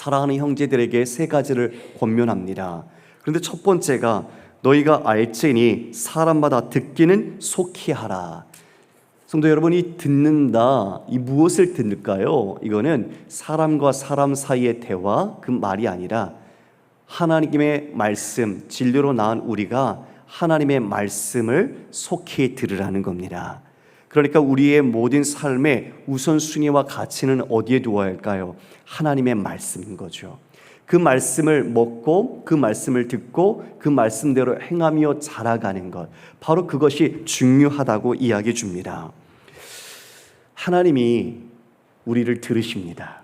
사랑하는 형제들에게 세 가지를 권면합니다. 그런데 첫 번째가 너희가 알지니 사람마다 듣기는 속히 하라. 성도 여러분 이 듣는다. 이 무엇을 듣을까요? 이거는 사람과 사람 사이의 대화 그 말이 아니라 하나님의 말씀 진리로 낳은 우리가 하나님의 말씀을 속히 들으라는 겁니다. 그러니까 우리의 모든 삶의 우선순위와 가치는 어디에 두어야 할까요? 하나님의 말씀인 거죠. 그 말씀을 먹고 그 말씀을 듣고 그 말씀대로 행하며 자라가는 것. 바로 그것이 중요하다고 이야기해 줍니다. 하나님이 우리를 들으십니다.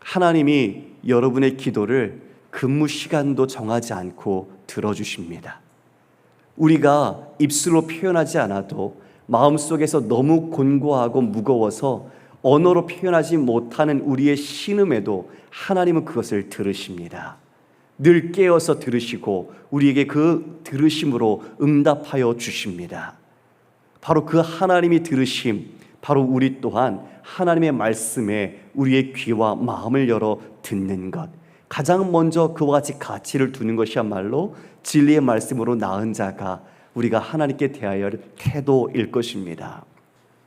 하나님이 여러분의 기도를 근무 시간도 정하지 않고 들어주십니다. 우리가 입술로 표현하지 않아도 마음속에서 너무 곤고하고 무거워서 언어로 표현하지 못하는 우리의 신음에도 하나님은 그것을 들으십니다. 늘 깨어서 들으시고 우리에게 그 들으심으로 응답하여 주십니다. 바로 그 하나님이 들으심, 바로 우리 또한 하나님의 말씀에 우리의 귀와 마음을 열어 듣는 것. 가장 먼저 그와 같이 가치를 두는 것이야말로 진리의 말씀으로 낳은 자가 우리가 하나님께 대하여 할 태도일 것입니다.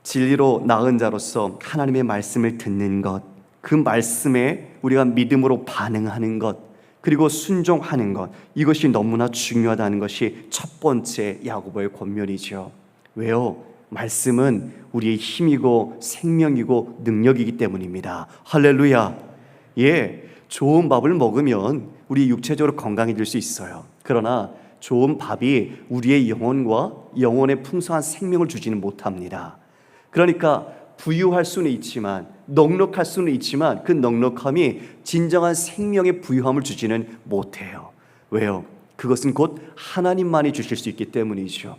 진리로 낳은 자로서 하나님의 말씀을 듣는 것, 그 말씀에 우리가 믿음으로 반응하는 것, 그리고 순종하는 것, 이것이 너무나 중요하다는 것이 첫 번째 야고보의 권면이죠. 왜요? 말씀은 우리의 힘이고 생명이고 능력이기 때문입니다. 할렐루야. 예, 좋은 밥을 먹으면 우리 육체적으로 건강해질 수 있어요. 그러나 좋은 밥이 우리의 영혼과 영혼의 풍성한 생명을 주지는 못합니다. 그러니까 부유할 수는 있지만 넉넉할 수는 있지만 그 넉넉함이 진정한 생명의 부유함을 주지는 못해요. 왜요? 그것은 곧 하나님만이 주실 수 있기 때문이죠.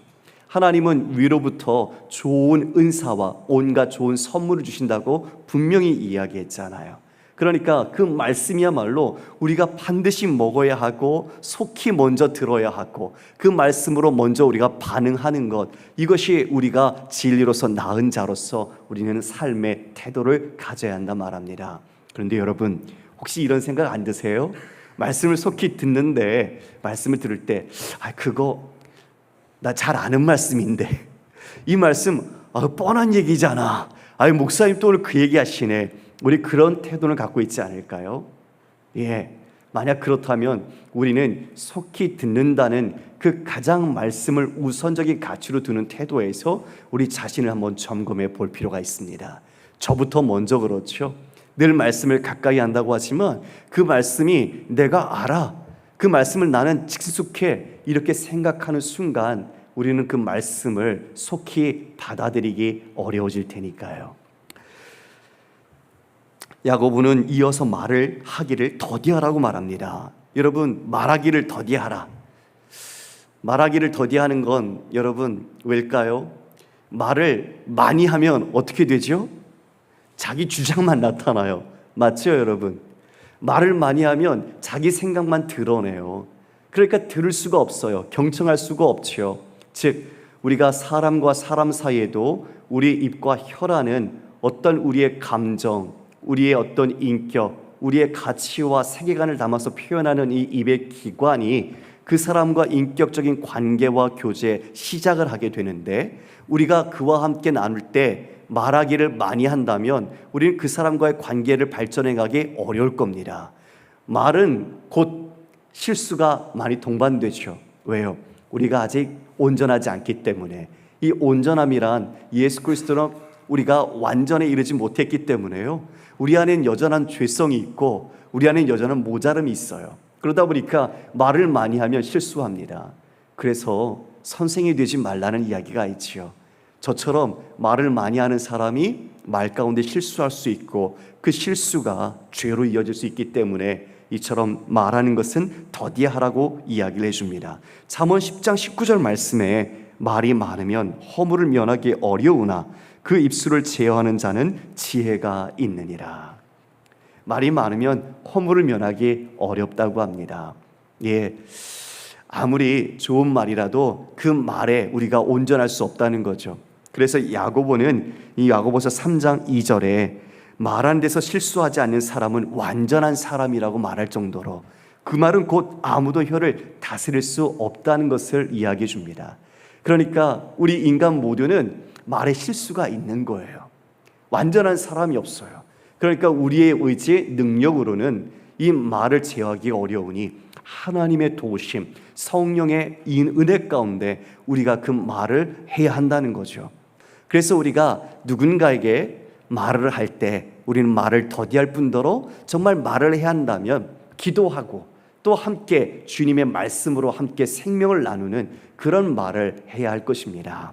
하나님은 위로부터 좋은 은사와 온갖 좋은 선물을 주신다고 분명히 이야기했잖아요. 그러니까 그 말씀이야말로 우리가 반드시 먹어야 하고 속히 먼저 들어야 하고 그 말씀으로 먼저 우리가 반응하는 것 이것이 우리가 진리로서 나은 자로서 우리는 삶의 태도를 가져야 한다 말합니다. 그런데 여러분 혹시 이런 생각 안 드세요? 말씀을 속히 듣는데 말씀을 들을 때 아 그거 나 잘 아는 말씀인데 이 말씀 아, 뻔한 얘기잖아. 아 목사님 또 오늘 그 얘기 하시네. 우리 그런 태도를 갖고 있지 않을까요? 예. 만약 그렇다면 우리는 속히 듣는다는 그 가장 말씀을 우선적인 가치로 두는 태도에서 우리 자신을 한번 점검해 볼 필요가 있습니다. 저부터 먼저 그렇죠. 늘 말씀을 가까이 한다고 하지만 그 말씀이 내가 알아. 그 말씀을 나는 직숙해. 이렇게 생각하는 순간 우리는 그 말씀을 속히 받아들이기 어려워질 테니까요. 야고보는 이어서 말을 하기를 더디하라고 말합니다. 여러분 말하기를 더디하라. 말하기를 더디하는 건 여러분 왜일까요? 말을 많이 하면 어떻게 되죠? 자기 주장만 나타나요. 맞죠, 여러분? 말을 많이 하면 자기 생각만 드러내요. 그러니까 들을 수가 없어요. 경청할 수가 없죠. 즉, 우리가 사람과 사람 사이에도 우리 입과 혀라는 어떤 우리의 감정, 우리의 어떤 인격, 우리의 가치와 세계관을 담아서 표현하는 이 입의 기관이 그 사람과 인격적인 관계와 교제 시작을 하게 되는데 우리가 그와 함께 나눌 때 말하기를 많이 한다면 우리는 그 사람과의 관계를 발전해 가기 어려울 겁니다. 말은 곧 실수가 많이 동반되죠. 왜요? 우리가 아직 온전하지 않기 때문에 이 온전함이란 예수 그리스도는 우리가 완전에 이르지 못했기 때문에요. 우리 안엔 여전한 죄성이 있고 우리 안엔 여전한 모자름이 있어요. 그러다 보니까 말을 많이 하면 실수합니다. 그래서 선생이 되지 말라는 이야기가 있지요. 저처럼 말을 많이 하는 사람이 말 가운데 실수할 수 있고 그 실수가 죄로 이어질 수 있기 때문에 이처럼 말하는 것은 더디하라고 이야기를 해줍니다. 잠언 10장 19절 말씀에 말이 많으면 허물을 면하기 어려우나 그 입술을 제어하는 자는 지혜가 있느니라. 말이 많으면 허물을 면하기 어렵다고 합니다. 예. 아무리 좋은 말이라도 그 말에 우리가 온전할 수 없다는 거죠. 그래서 야고보는 이 야고보서 3장 2절에 말하는 데서 실수하지 않는 사람은 완전한 사람이라고 말할 정도로 그 말은 곧 아무도 혀를 다스릴 수 없다는 것을 이야기해 줍니다. 그러니까 우리 인간 모두는 말에 실수가 있는 거예요. 완전한 사람이 없어요. 그러니까 우리의 의지, 능력으로는 이 말을 제어하기 어려우니 하나님의 도우심, 성령의 이 은혜 가운데 우리가 그 말을 해야 한다는 거죠. 그래서 우리가 누군가에게 말을 할 때 우리는 말을 더디할 뿐더러 정말 말을 해야 한다면 기도하고 또 함께 주님의 말씀으로 함께 생명을 나누는 그런 말을 해야 할 것입니다.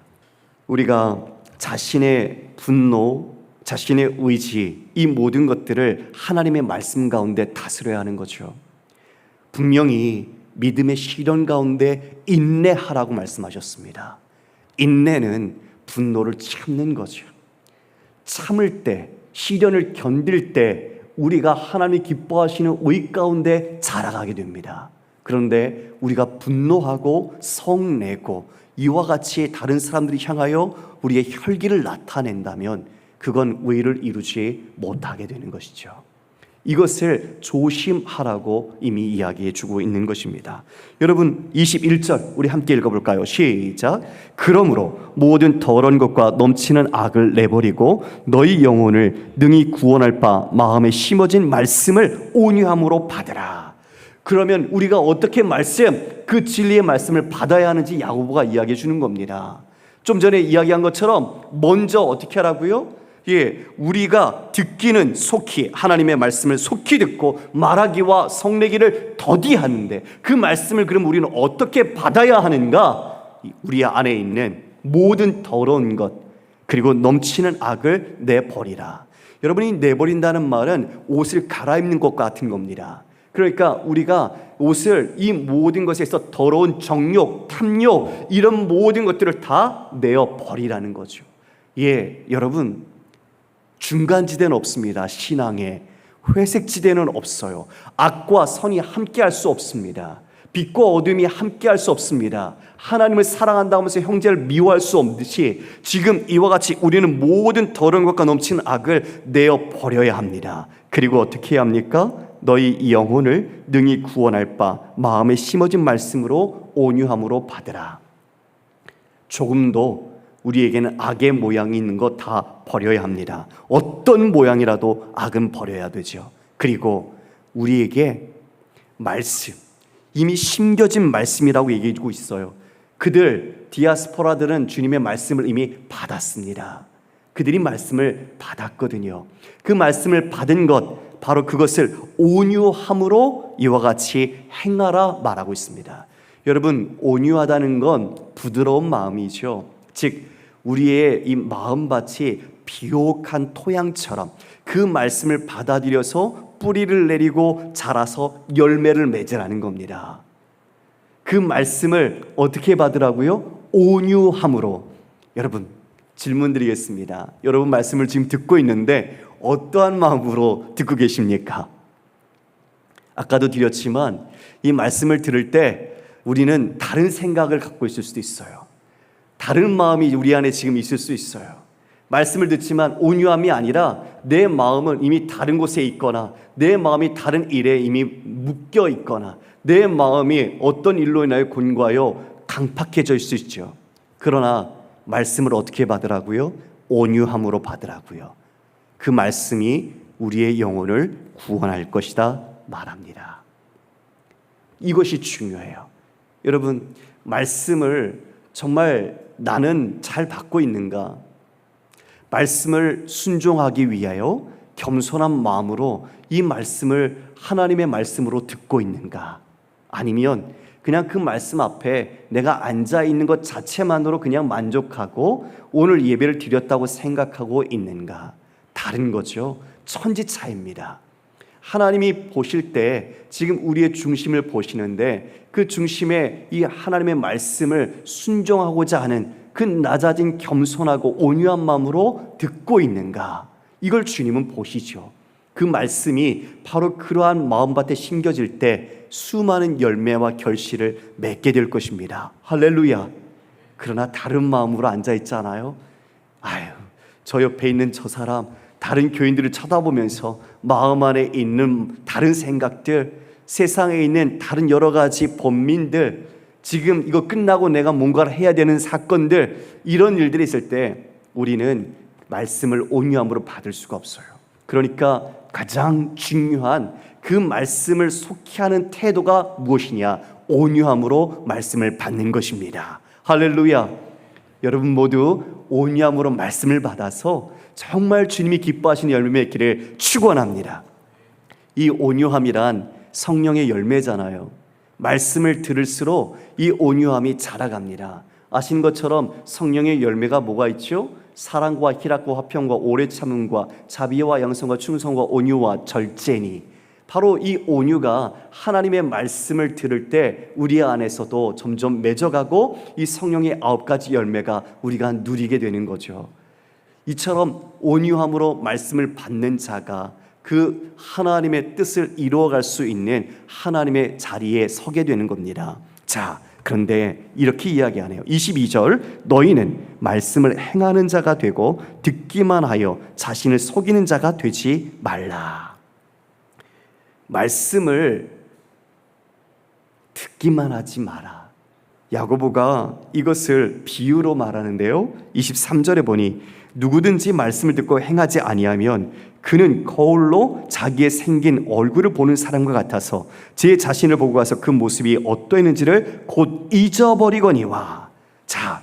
우리가 자신의 분노, 자신의 의지, 이 모든 것들을 하나님의 말씀 가운데 다스려야 하는 거죠. 분명히 믿음의 시련 가운데 인내하라고 말씀하셨습니다. 인내는 분노를 참는 거죠. 참을 때, 시련을 견딜 때 우리가 하나님이 기뻐하시는 의 가운데 자라가게 됩니다. 그런데 우리가 분노하고 성내고 이와 같이 다른 사람들이 향하여 우리의 혈기를 나타낸다면 그건 의를 이루지 못하게 되는 것이죠. 이것을 조심하라고 이미 이야기해 주고 있는 것입니다. 여러분 21절 우리 함께 읽어 볼까요? 시작. 그러므로 모든 더러운 것과 넘치는 악을 내버리고 너희 영혼을 능히 구원할 바 마음에 심어진 말씀을 온유함으로 받으라. 그러면 우리가 어떻게 말씀 그 진리의 말씀을 받아야 하는지 야고보가 이야기해 주는 겁니다. 좀 전에 이야기한 것처럼 먼저 어떻게 하라고요? 예, 우리가 듣기는 속히 하나님의 말씀을 속히 듣고 말하기와 성내기를 더디 하는데 그 말씀을 그럼 우리는 어떻게 받아야 하는가? 우리 안에 있는 모든 더러운 것 그리고 넘치는 악을 내버리라. 여러분이 내버린다는 말은 옷을 갈아입는 것 같은 겁니다. 그러니까 우리가 옷을 이 모든 것에서 더러운 정욕, 탐욕 이런 모든 것들을 다 내어 버리라는 거죠. 예, 여러분 중간 지대는 없습니다. 신앙에 회색 지대는 없어요. 악과 선이 함께할 수 없습니다. 빛과 어둠이 함께할 수 없습니다. 하나님을 사랑한다 하면서 형제를 미워할 수 없듯이 지금 이와 같이 우리는 모든 더러운 것과 넘치는 악을 내어 버려야 합니다. 그리고 어떻게 해야 합니까? 너희 영혼을 능히 구원할 바 마음에 심어진 말씀으로 온유함으로 받으라. 조금도 우리에게는 악의 모양이 있는 것 다 버려야 합니다. 어떤 모양이라도 악은 버려야 되죠. 그리고 우리에게 말씀, 이미 심겨진 말씀이라고 얘기해주고 있어요. 그들, 디아스포라들은 주님의 말씀을 이미 받았습니다. 그들이 말씀을 받았거든요. 그 말씀을 받은 것, 바로 그것을 온유함으로 이와 같이 행하라 말하고 있습니다. 여러분, 온유하다는 건 부드러운 마음이죠. 즉, 우리의 이 마음밭이 비옥한 토양처럼 그 말씀을 받아들여서 뿌리를 내리고 자라서 열매를 맺으라는 겁니다. 그 말씀을 어떻게 받으라고요? 온유함으로. 여러분, 질문 드리겠습니다. 여러분 말씀을 지금 듣고 있는데 어떠한 마음으로 듣고 계십니까? 아까도 드렸지만 이 말씀을 들을 때 우리는 다른 생각을 갖고 있을 수도 있어요. 다른 마음이 우리 안에 지금 있을 수 있어요. 말씀을 듣지만 온유함이 아니라 내 마음은 이미 다른 곳에 있거나 내 마음이 다른 일에 이미 묶여 있거나 내 마음이 어떤 일로 인하여 곤과하여 강팍해져 있을 수 있죠. 그러나 말씀을 어떻게 받으라고요? 온유함으로 받으라고요. 그 말씀이 우리의 영혼을 구원할 것이다 말합니다. 이것이 중요해요. 여러분, 말씀을 정말 나는 잘 받고 있는가? 말씀을 순종하기 위하여 겸손한 마음으로 이 말씀을 하나님의 말씀으로 듣고 있는가? 아니면 그냥 그 말씀 앞에 내가 앉아 있는 것 자체만으로 그냥 만족하고 오늘 예배를 드렸다고 생각하고 있는가? 다른 거죠. 천지 차입니다. 하나님이 보실 때 지금 우리의 중심을 보시는데 그 중심에 이 하나님의 말씀을 순종하고자 하는 그 낮아진 겸손하고 온유한 마음으로 듣고 있는가? 이걸 주님은 보시죠. 그 말씀이 바로 그러한 마음밭에 심겨질 때 수많은 열매와 결실을 맺게 될 것입니다. 할렐루야. 그러나 다른 마음으로 앉아 있잖아요. 아유, 저 옆에 있는 저 사람 다른 교인들을 쳐다보면서 마음 안에 있는 다른 생각들, 세상에 있는 다른 여러 가지 범민들, 지금 이거 끝나고 내가 뭔가를 해야 되는 사건들, 이런 일들이 있을 때 우리는 말씀을 온유함으로 받을 수가 없어요. 그러니까 가장 중요한 그 말씀을 속히 하는 태도가 무엇이냐? 온유함으로 말씀을 받는 것입니다. 할렐루야. 여러분 모두 온유함으로 말씀을 받아서 정말 주님이 기뻐하시는 열매 맺기를 축원합니다. 이 온유함이란 성령의 열매잖아요. 말씀을 들을수록 이 온유함이 자라갑니다. 아시는 것처럼 성령의 열매가 뭐가 있죠? 사랑과 희락과 화평과 오래 참음과 자비와 양성과 충성과 온유와 절제니 바로 이 온유가 하나님의 말씀을 들을 때 우리 안에서도 점점 맺어가고 이 성령의 아홉 가지 열매가 우리가 누리게 되는 거죠. 이처럼 온유함으로 말씀을 받는 자가 그 하나님의 뜻을 이루어갈 수 있는 하나님의 자리에 서게 되는 겁니다. 자, 그런데 이렇게 이야기하네요. 22절 너희는 말씀을 행하는 자가 되고 듣기만 하여 자신을 속이는 자가 되지 말라. 말씀을 듣기만 하지 마라. 야고보가 이것을 비유로 말하는데요. 23절에 보니 누구든지 말씀을 듣고 행하지 아니하면 그는 거울로 자기의 생긴 얼굴을 보는 사람과 같아서 제 자신을 보고 가서 그 모습이 어떠했는지를 곧 잊어버리거니와. 자,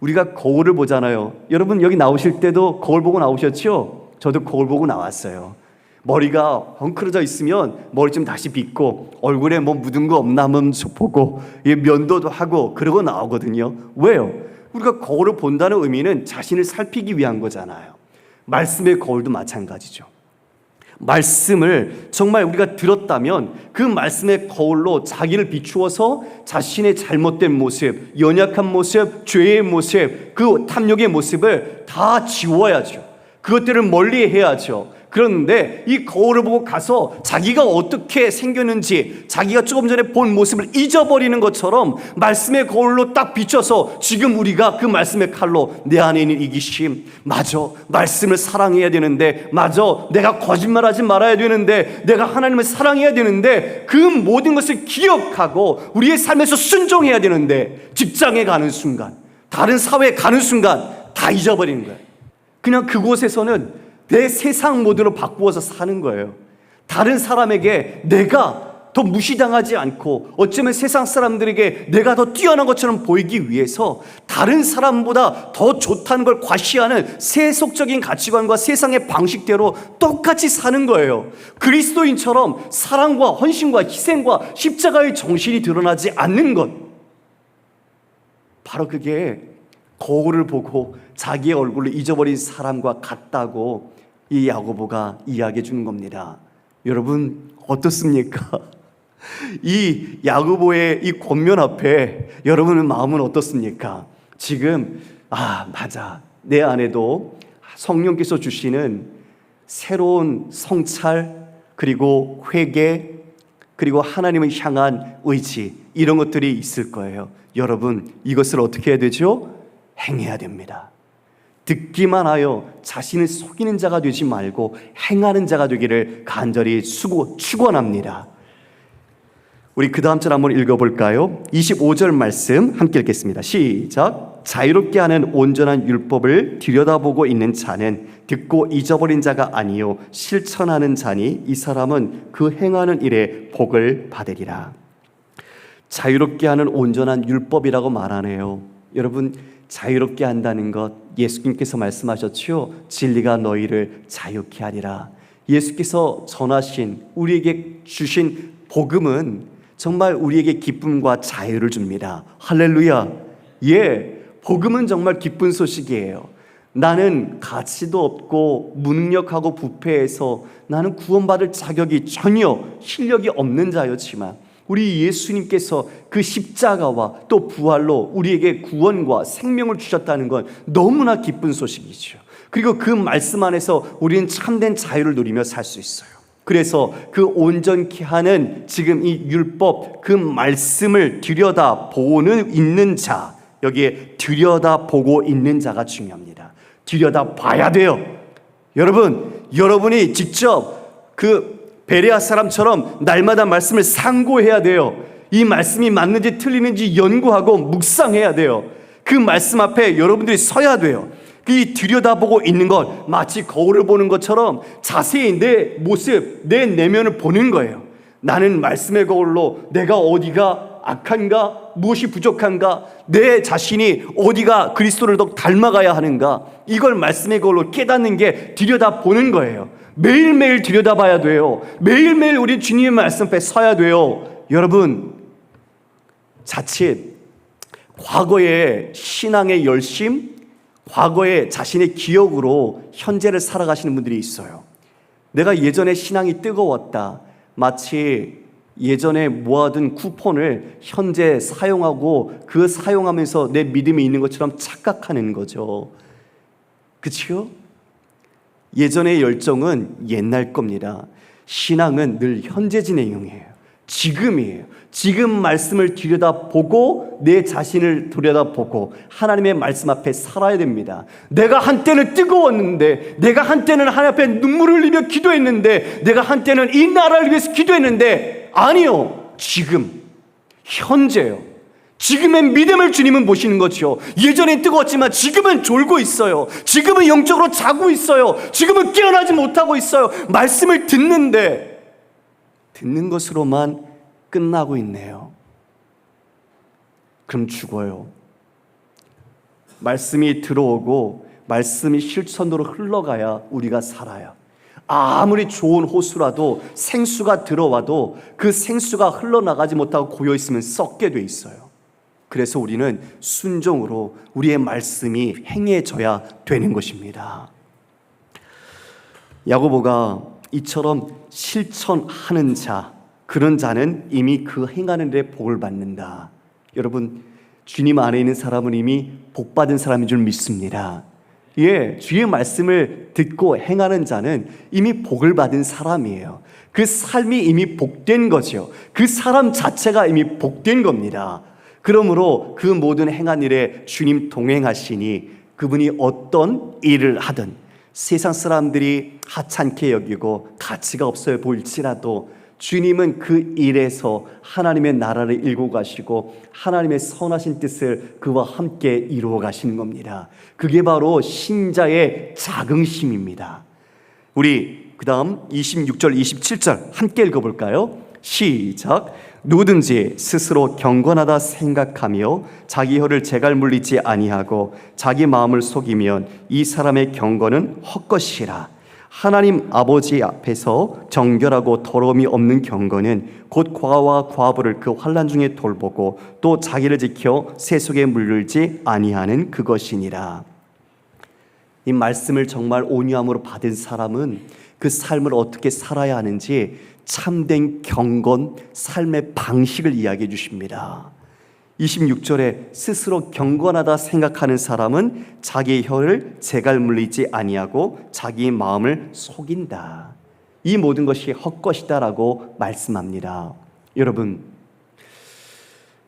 우리가 거울을 보잖아요. 여러분 여기 나오실 때도 거울 보고 나오셨죠? 저도 거울 보고 나왔어요. 머리가 헝클어져 있으면 머리 좀 다시 빗고 얼굴에 뭐 묻은 거 없나 한번 보고 면도도 하고 그러고 나오거든요. 왜요? 우리가 거울을 본다는 의미는 자신을 살피기 위한 거잖아요. 말씀의 거울도 마찬가지죠. 말씀을 정말 우리가 들었다면 그 말씀의 거울로 자기를 비추어서 자신의 잘못된 모습, 연약한 모습, 죄의 모습, 그 탐욕의 모습을 다 지워야죠. 그것들을 멀리 해야죠. 그런데 이 거울을 보고 가서 자기가 어떻게 생겼는지 자기가 조금 전에 본 모습을 잊어버리는 것처럼 말씀의 거울로 딱 비춰서 지금 우리가 그 말씀의 칼로 내 안에 있는 이기심 맞아 말씀을 사랑해야 되는데 맞아 내가 거짓말하지 말아야 되는데 내가 하나님을 사랑해야 되는데 그 모든 것을 기억하고 우리의 삶에서 순종해야 되는데 직장에 가는 순간 다른 사회에 가는 순간 다 잊어버리는 거예요 그냥 그곳에서는 내 세상 모드로 바꾸어서 사는 거예요. 다른 사람에게 내가 더 무시당하지 않고 어쩌면 세상 사람들에게 내가 더 뛰어난 것처럼 보이기 위해서 다른 사람보다 더 좋다는 걸 과시하는 세속적인 가치관과 세상의 방식대로 똑같이 사는 거예요. 그리스도인처럼 사랑과 헌신과 희생과 십자가의 정신이 드러나지 않는 것. 바로 그게 거울을 보고 자기의 얼굴을 잊어버린 사람과 같다고 이 야고보가 이야기해 주는 겁니다. 여러분 어떻습니까? 이 야고보의 이 권면 앞에 여러분의 마음은 어떻습니까? 지금 아 맞아 내 안에도 성령께서 주시는 새로운 성찰 그리고 회개 그리고 하나님을 향한 의지 이런 것들이 있을 거예요. 여러분 이것을 어떻게 해야 되죠? 행해야 됩니다. 듣기만 하여 자신을 속이는 자가 되지 말고 행하는 자가 되기를 간절히 수고 축원합니다. 우리 그 다음 절 한번 읽어볼까요? 25절 말씀 함께 읽겠습니다. 시작. 자유롭게 하는 온전한 율법을 들여다보고 있는 자는 듣고 잊어버린 자가 아니요 실천하는 자니 이 사람은 그 행하는 일에 복을 받으리라. 자유롭게 하는 온전한 율법이라고 말하네요. 여러분 자유롭게 한다는 것 예수님께서 말씀하셨지요. 진리가 너희를 자유케 하리라. 예수께서 전하신 우리에게 주신 복음은 정말 우리에게 기쁨과 자유를 줍니다. 할렐루야. 예. 복음은 정말 기쁜 소식이에요. 나는 가치도 없고 무능력하고 부패해서 나는 구원받을 자격이 전혀 실력이 없는 자였지만 우리 예수님께서 그 십자가와 또 부활로 우리에게 구원과 생명을 주셨다는 건 너무나 기쁜 소식이죠. 그리고 그 말씀 안에서 우리는 참된 자유를 누리며 살 수 있어요. 그래서 그 온전케 하는 지금 이 율법 그 말씀을 들여다 보는 있는 자 여기에 들여다 보고 있는 자가 중요합니다. 들여다 봐야 돼요. 여러분, 여러분이 직접 그 베레아 사람처럼 날마다 말씀을 상고해야 돼요. 이 말씀이 맞는지 틀리는지 연구하고 묵상해야 돼요. 그 말씀 앞에 여러분들이 서야 돼요. 이 들여다보고 있는 것 마치 거울을 보는 것처럼 자세히 내 모습, 내 내면을 보는 거예요. 나는 말씀의 거울로 내가 어디가 악한가, 무엇이 부족한가, 내 자신이 어디가 그리스도를 더 닮아가야 하는가, 이걸 말씀의 거울로 깨닫는 게 들여다보는 거예요. 매일매일 들여다봐야 돼요. 매일매일 우리 주님의 말씀 앞에 서야 돼요. 여러분, 자칫 과거의 신앙의 열심, 과거의 자신의 기억으로 현재를 살아가시는 분들이 있어요. 내가 예전에 신앙이 뜨거웠다. 마치 예전에 모아둔 쿠폰을 현재 사용하고 그 사용하면서 내 믿음이 있는 것처럼 착각하는 거죠. 그치요? 예전의 열정은 옛날 겁니다. 신앙은 늘 현재 진행형이에요. 지금이에요. 지금 말씀을 들여다보고 내 자신을 들여다보고 하나님의 말씀 앞에 살아야 됩니다. 내가 한때는 뜨거웠는데, 내가 한때는 하나님 앞에 눈물을 흘리며 기도했는데, 내가 한때는 이 나라를 위해서 기도했는데, 아니요. 지금, 현재요. 지금의 믿음을 주님은 보시는 거죠. 예전엔 뜨거웠지만 지금은 졸고 있어요. 지금은 영적으로 자고 있어요. 지금은 깨어나지 못하고 있어요. 말씀을 듣는데, 듣는 것으로만 끝나고 있네요. 그럼 죽어요. 말씀이 들어오고 말씀이 실천으로 흘러가야 우리가 살아요. 아무리 좋은 호수라도 생수가 들어와도 그 생수가 흘러나가지 못하고 고여 있으면 썩게 돼 있어요. 그래서 우리는 순종으로 우리의 말씀이 행해져야 되는 것입니다. 야고보가 이처럼 실천하는 자, 그런 자는 이미 그 행하는 데 복을 받는다. 여러분, 주님 안에 있는 사람은 이미 복 받은 사람인 줄 믿습니다. 예, 주의 말씀을 듣고 행하는 자는 이미 복을 받은 사람이에요. 그 삶이 이미 복된 거죠. 그 사람 자체가 이미 복된 겁니다. 그러므로 그 모든 행한 일에 주님 동행하시니 그분이 어떤 일을 하든 세상 사람들이 하찮게 여기고 가치가 없어 보일지라도 주님은 그 일에서 하나님의 나라를 일고 가시고 하나님의 선하신 뜻을 그와 함께 이루어 가시는 겁니다. 그게 바로 신자의 자긍심입니다. 우리 그다음 26절 27절 함께 읽어 볼까요? 시작. 누구든지 스스로 경건하다 생각하며 자기 혀를 제갈 물리지 아니하고 자기 마음을 속이면 이 사람의 경건은 헛것이라. 하나님 아버지 앞에서 정결하고 더러움이 없는 경건은 곧 과와 과부를 그 환란 중에 돌보고 또 자기를 지켜 세속에 물들지 아니하는 그것이니라. 이 말씀을 정말 온유함으로 받은 사람은 그 삶을 어떻게 살아야 하는지 참된 경건, 삶의 방식을 이야기해 주십니다. 26절에 스스로 경건하다 생각하는 사람은 자기의 혀를 제갈 물리지 아니하고 자기 마음을 속인다. 이 모든 것이 헛것이다라고 말씀합니다. 여러분,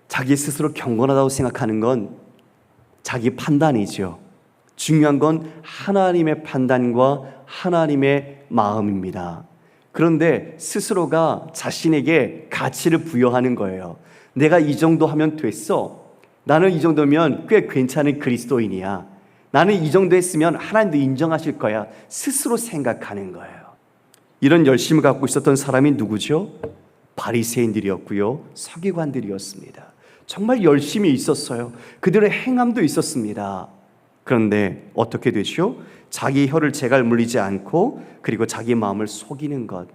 자기 스스로 경건하다고 생각하는 건 자기 판단이죠. 중요한 건 하나님의 판단과 하나님의 마음입니다. 그런데 스스로가 자신에게 가치를 부여하는 거예요. 내가 이 정도 하면 됐어. 나는 이 정도면 꽤 괜찮은 그리스도인이야. 나는 이 정도 했으면 하나님도 인정하실 거야. 스스로 생각하는 거예요. 이런 열심을 갖고 있었던 사람이 누구죠? 바리새인들이었고요. 서기관들이었습니다. 정말 열심히 있었어요. 그들의 행함도 있었습니다. 그런데 어떻게 되죠? 자기 혀를 제갈 물리지 않고 그리고 자기 마음을 속이는 것.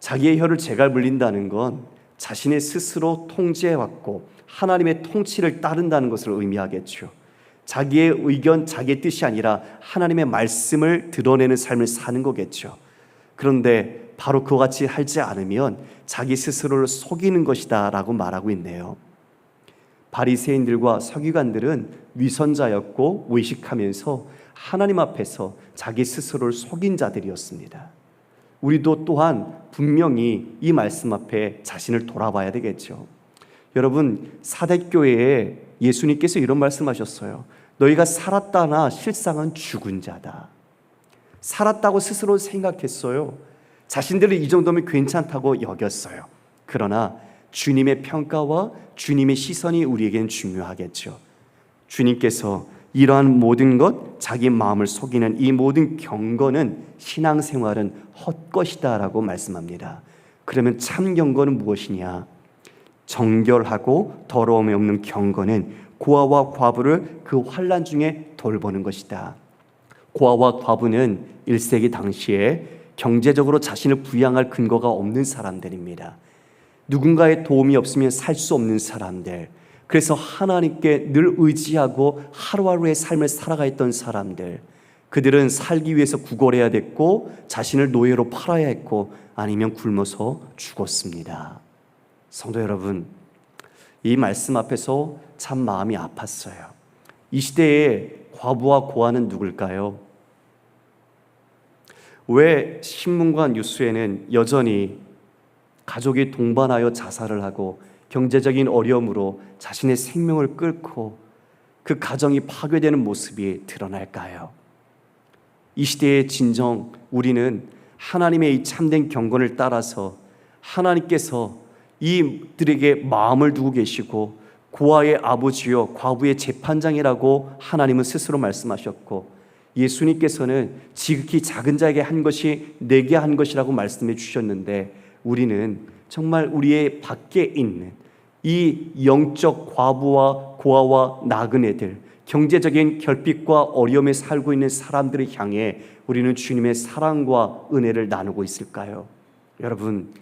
자기의 혀를 제갈 물린다는 건 자신의 스스로 통제해왔고 하나님의 통치를 따른다는 것을 의미하겠죠. 자기의 의견, 자기의 뜻이 아니라 하나님의 말씀을 드러내는 삶을 사는 거겠죠. 그런데 바로 그와 같이 하지 않으면 자기 스스로를 속이는 것이다라고 말하고 있네요. 바리새인들과 서기관들은 위선자였고 외식하면서 하나님 앞에서 자기 스스로를 속인 자들이었습니다. 우리도 또한 분명히 이 말씀 앞에 자신을 돌아봐야 되겠죠. 여러분, 사대교회에 예수님께서 이런 말씀하셨어요. 너희가 살았다나 실상은 죽은 자다. 살았다고 스스로 생각했어요. 자신들은 이 정도면 괜찮다고 여겼어요. 그러나 주님의 평가와 주님의 시선이 우리에겐 중요하겠죠. 주님께서 이러한 모든 것, 자기 마음을 속이는 이 모든 경건은 신앙생활은 헛것이다라고 말씀합니다. 그러면 참 경건은 무엇이냐? 정결하고 더러움이 없는 경건은 고아와 과부를 그 환란 중에 돌보는 것이다. 고아와 과부는 1세기 당시에 경제적으로 자신을 부양할 근거가 없는 사람들입니다. 누군가의 도움이 없으면 살 수 없는 사람들. 그래서 하나님께 늘 의지하고 하루하루의 삶을 살아가했던 사람들. 그들은 살기 위해서 구걸해야 됐고 자신을 노예로 팔아야 했고 아니면 굶어서 죽었습니다. 성도 여러분, 이 말씀 앞에서 참 마음이 아팠어요. 이 시대에 과부와 고아는 누굴까요? 왜 신문과 뉴스에는 여전히 가족이 동반하여 자살을 하고 경제적인 어려움으로 자신의 생명을 끊고 그 가정이 파괴되는 모습이 드러날까요? 이 시대의 진정 우리는 하나님의 이 참된 경건을 따라서 하나님께서 이들에게 마음을 두고 계시고 고아의 아버지요 과부의 재판장이라고 하나님은 스스로 말씀하셨고 예수님께서는 지극히 작은 자에게 한 것이 내게 한 것이라고 말씀해 주셨는데 우리는 정말 우리의 밖에 있는 이 영적 과부와 고아와 나그네들 경제적인 결핍과 어려움에 살고 있는 사람들을 향해 우리는 주님의 사랑과 은혜를 나누고 있을까요? 여러분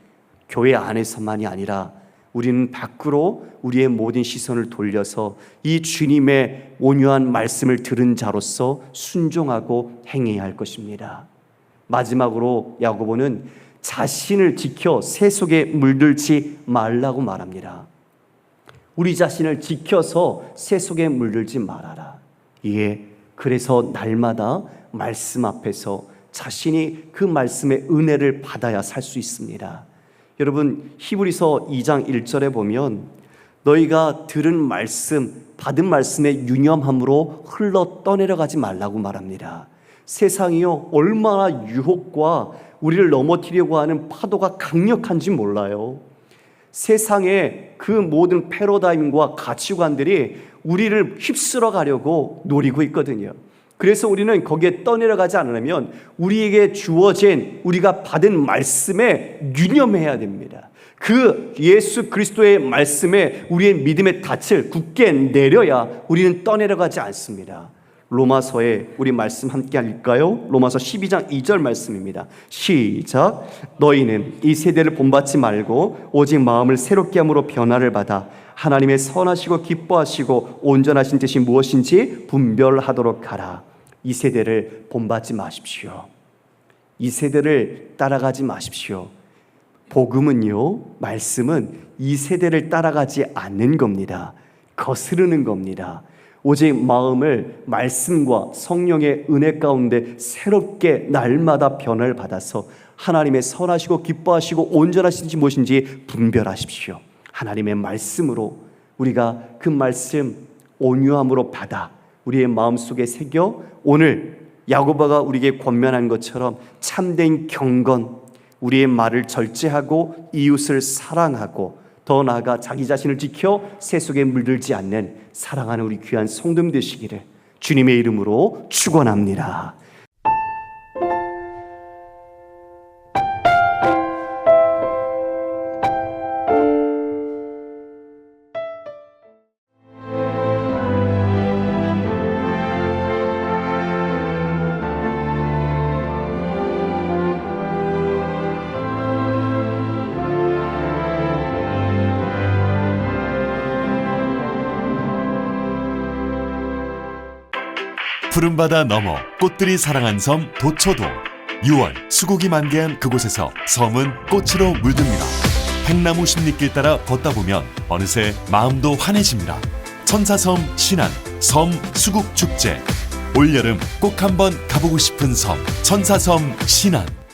교회 안에서만이 아니라 우리는 밖으로 우리의 모든 시선을 돌려서 이 주님의 온유한 말씀을 들은 자로서 순종하고 행해야 할 것입니다. 마지막으로 야고보는 자신을 지켜 새 속에 물들지 말라고 말합니다. 우리 자신을 지켜서 새 속에 물들지 말아라. 예, 그래서 날마다 말씀 앞에서 자신이 그 말씀의 은혜를 받아야 살 수 있습니다. 여러분 히브리서 2장 1절에 보면 너희가 들은 말씀 받은 말씀의 유념함으로 흘러 떠내려가지 말라고 말합니다. 세상이요 얼마나 유혹과 우리를 넘어뜨리려고 하는 파도가 강력한지 몰라요. 세상의 그 모든 패러다임과 가치관들이 우리를 휩쓸어 가려고 노리고 있거든요. 그래서 우리는 거기에 떠내려가지 않으려면 우리에게 주어진 우리가 받은 말씀에 유념해야 됩니다. 그 예수 그리스도의 말씀에 우리의 믿음의 닻을 굳게 내려야 우리는 떠내려가지 않습니다. 로마서에 우리 말씀 함께 할까요? 로마서 12장 2절 말씀입니다. 시작. 너희는 이 세대를 본받지 말고 오직 마음을 새롭게 함으로 변화를 받아 하나님의 선하시고 기뻐하시고 온전하신 뜻이 무엇인지 분별하도록 하라. 이 세대를 본받지 마십시오. 이 세대를 따라가지 마십시오. 복음은요, 말씀은 이 세대를 따라가지 않는 겁니다. 거스르는 겁니다. 오직 마음을 말씀과 성령의 은혜 가운데 새롭게 날마다 변화를 받아서 하나님의 선하시고 기뻐하시고 온전하신지 무엇인지 분별하십시오. 하나님의 말씀으로 우리가 그 말씀 온유함으로 받아 우리의 마음속에 새겨 오늘 야고보가 우리에게 권면한 것처럼 참된 경건 우리의 말을 절제하고 이웃을 사랑하고 더 나아가 자기 자신을 지켜 세속에 물들지 않는 사랑하는 우리 귀한 성도님 되시기를 주님의 이름으로 축원합니다. 푸른 바다 너머 꽃들이 사랑한 섬 도초도 6월 수국이 만개한 그곳에서 섬은 꽃으로 물듭니다. 팽나무 십리길 따라 걷다 보면 어느새 마음도 환해집니다. 천사섬 신안 섬 수국 축제 올여름 꼭 한번 가보고 싶은 섬 천사섬 신안